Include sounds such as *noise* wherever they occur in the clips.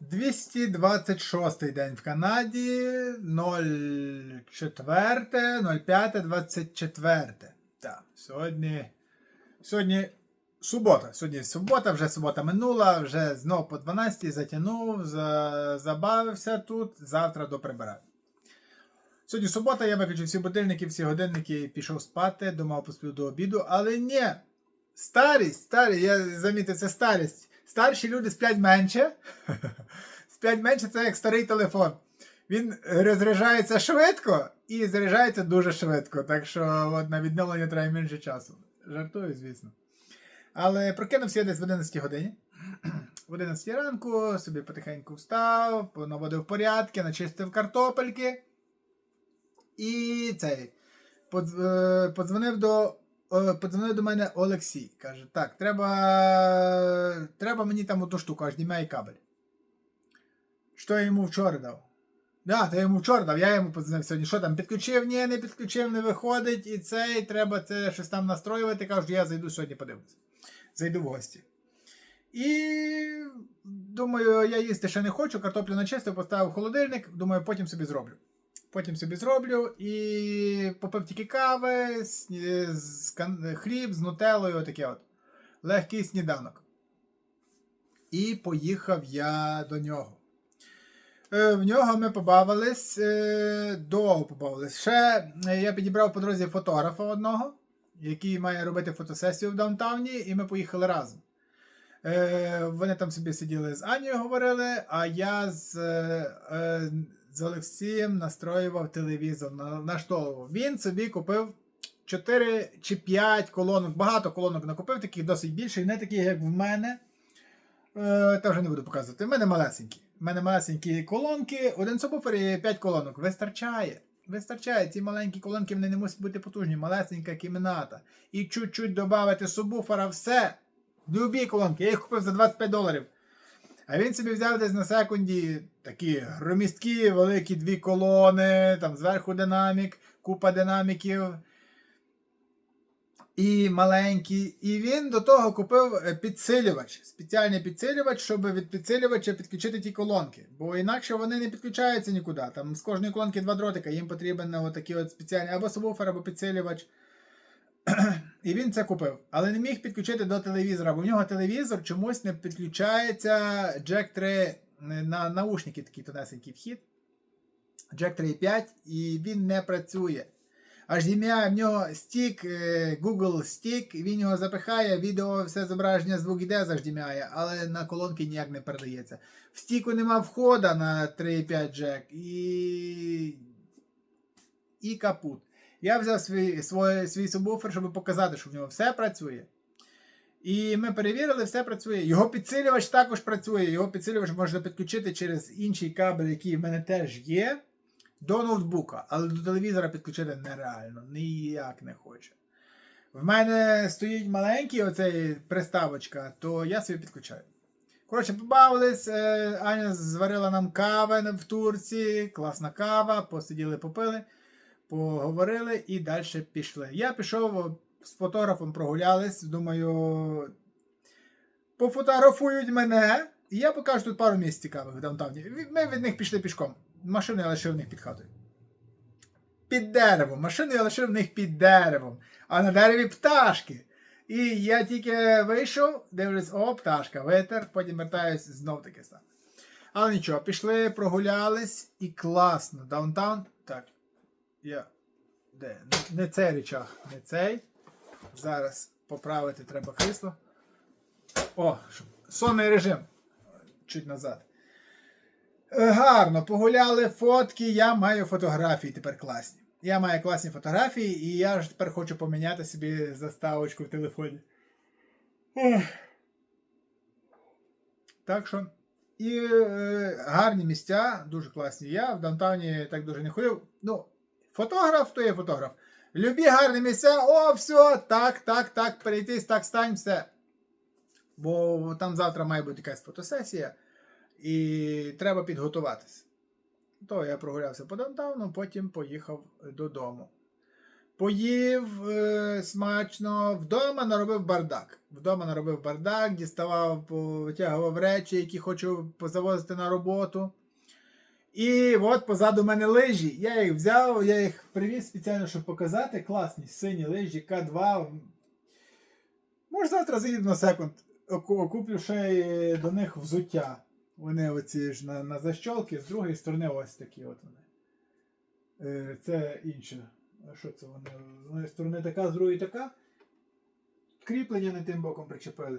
226 день в Канаді, 04, 05, 24. Так, сьогодні. Сьогодні субота. Сьогодні субота, вже субота минула, вже знов по 12 затягнув, за, забавився тут, завтра доприбираю. Сьогодні субота, я виключив всі будильники, всі годинники, пішов спати, думав посплю до обіду, але ні. Старість, старість, я замітив, це старість. Старші люди сплять менше. *laughs* Сплять менше це як старий телефон. Він розряджається швидко і заряджається дуже швидко. Так що от, на відновлення треба менше часу. Жартую, звісно. Але прокинувся я десь в 11 годині. В 11 ранку собі потихеньку встав, наводив порядки, начистив картопельки. І цей. е, Подзвонив до, подзвонив до мене Олексій. Каже: так, треба, треба мені там оту штуку, аж знімай кабель. Що я йому вчора дав? Да, то я йому вчора дав, я йому подзвонив сьогодні. Що там, підключив? Ні, не підключив, не виходить, і цей, треба це щось там настроювати. Кажу, я зайду сьогодні подивлюся. Зайду в гості. І думаю, я їсти ще не хочу, картоплю начистив, поставив в холодильник, думаю, потім собі зроблю. Потім собі зроблю і попив тільки кави, з хліб з нутеллою, таке от. Легкий сніданок. І поїхав я до нього. Е, В нього ми побавились, е, довго побавились. Ще е, я підібрав по дорозі фотографа одного, який має робити фотосесію в даунтауні, і ми поїхали разом. Вони там собі сиділи з Анією говорили, а я з, з Олексієм настроював телевізор, на- наштовхував. Він собі купив 4 чи 5 колонок, багато колонок накупив, таких досить більших, не таких, як в мене. Е, Та вже не буду показувати. У мене малесенькі. У мене малесенькі колонки, один субвуфер і 5 колонок. Вистачає. Вистачає. Ці маленькі колонки вони не мусять бути потужні, малесенька кімната. І чуть-чуть додати субвуфера, все. Любі колонки. Я їх купив за 25 доларів. А він собі взяв десь на секунді такі громісткі, великі дві колони, там зверху динамік, купа динаміків. І маленький. І він до того купив е, підсилювач, спеціальний підсилювач, щоб від підсилювача підключити ті колонки. Бо інакше вони не підключаються нікуди. Там з кожної колонки два дротика, їм потрібен отакий от спеціальний або субвуфер, або підсилювач. *clears throat* І він це купив. Але не міг підключити до телевізора, бо в нього телевізор чомусь не підключається Jack 3 на наушники такий тонесенький вхід. Jack 3.5, і він не працює. HDMI в нього стік, е, Google Stick, він його запихає, відео, все зображення, звук іде з HDMI, але на колонки ніяк не передається. В стіку нема входа на 3.5 Jack і. І капут. Я взяв свій, свій, свій субвуфер, щоб показати, що в нього все працює. І ми перевірили, все працює. Його підсилювач також працює. Його підсилювач можна підключити через інший кабель, який в мене теж є, до ноутбука. Але до телевізора підключити нереально, ніяк не хоче. В мене стоїть маленький оцей приставочка, то я собі підключаю. Коротше, побавились, е, Аня зварила нам кави в Турції, класна кава, посиділи, попили, поговорили і далі пішли. Я пішов з фотографом прогулялись, думаю, пофотографують мене, і я покажу тут пару місць цікавих в даунтауні. Ми від них пішли пішком. Машину я лишив в них під хатою. Під деревом. Машину я лишив в них під деревом. А на дереві пташки. І я тільки вийшов, дивлюсь, о, пташка, витер, потім вертаюсь знов таке саме. Але нічого, пішли, прогулялись і класно. Даунтаун. Так. Я. Де? Не, цей речах, не цей. Зараз поправити треба крісло. О, сонний режим. Чуть назад. Е, Гарно, погуляли фотки. Я маю фотографії тепер класні. Я маю класні фотографії, і я ж тепер хочу поміняти собі заставочку в телефоні. Так що. І е, гарні місця, дуже класні. Я в даунтауні так дуже не ходив. Ну, фотограф то є фотограф. Любі гарні місця, о, все, так, так, так, перейтись, так, стань, все. Бо там завтра має бути якась фотосесія, і треба підготуватися. То я прогулявся по даунтауну, потім поїхав додому. Поїв е, смачно, вдома наробив бардак. Вдома наробив бардак, діставав, витягував речі, які хочу позавозити на роботу. І от позаду мене лижі. Я їх взяв, я їх привіз спеціально, щоб показати. Класні сині лижі К2. Може завтра заїду на секунд. Куплю ще до них взуття. Вони оці ж на, на защолки, з другої сторони ось такі от вони. Е, Це інше. Що це вони? З однієї сторони така, з другої така. Кріплення не тим боком причепили.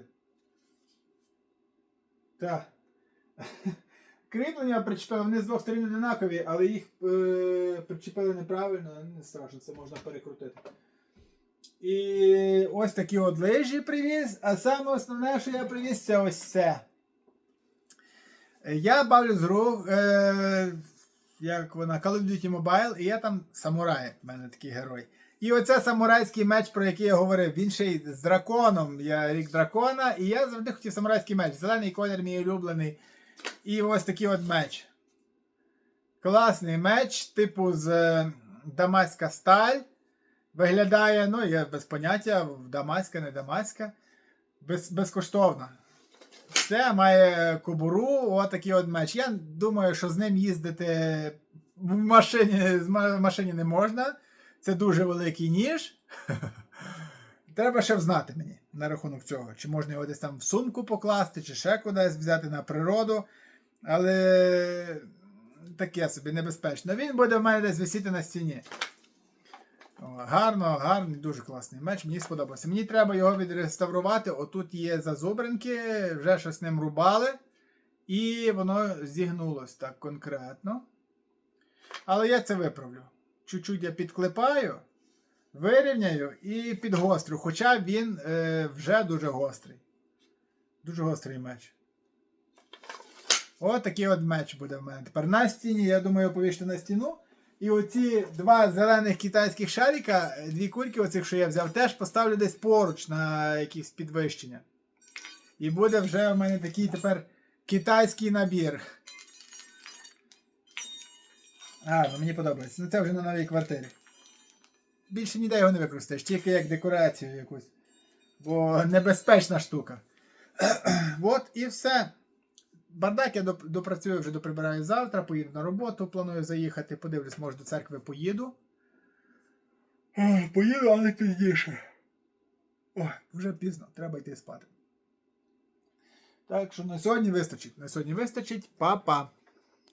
Так. *laughs* Кріплення причепили, вони з двох сторін однакові, але їх е, причепили неправильно, не страшно, це можна перекрутити. І ось такі от лижі привіз, а саме основне, що я привіз, це ось це. Я бавлю з рук, е, як вона, Call of Duty Mobile, і я там самурай, в мене такий герой. І оце самурайський меч, про який я говорив, він ще й з драконом. Я рік дракона, і я завжди хотів самурайський меч. Зелений колір мій улюблений. І ось такий от меч. Класний меч, типу з е, Дамаська сталь. Виглядає, ну, я без поняття, Дамаська, не Дамаська. Без, безкоштовно. Це має кобуру, отакий от меч. Я думаю, що з ним їздити в машині, в машині не можна. Це дуже великий ніж. *laughs* Треба ще взнати мені на рахунок цього. Чи можна його десь там в сумку покласти, чи ще кудись взяти на природу. Але таке собі небезпечно. Він буде в мене десь висіти на стіні. О, гарно, гарний, дуже класний меч. Мені сподобався. Мені треба його відреставрувати. Отут є зазубринки, вже щось з ним рубали. І воно зігнулось так конкретно. Але я це виправлю. Чуть-чуть я підклепаю, вирівняю і підгострю. Хоча він е, вже дуже гострий. Дуже гострий меч. От такий от меч буде в мене. Тепер на стіні, я думаю, повішти на стіну. І оці два зелених китайських шарика, дві кульки, оцих, що я взяв, теж поставлю десь поруч на якісь підвищення. І буде вже в мене такий тепер китайський набір. А, ну мені подобається. Ну це вже на новій квартирі. Більше ніде його не використаєш, тільки як декорацію якусь. Бо небезпечна штука. *clears throat* От і все. Бардак я допрацюю, вже доприбираю завтра, поїду на роботу, планую заїхати, подивлюсь, може до церкви поїду. Поїду, але пізніше. Ой, вже пізно, треба йти спати. Так що на сьогодні вистачить. На сьогодні вистачить. Па-па.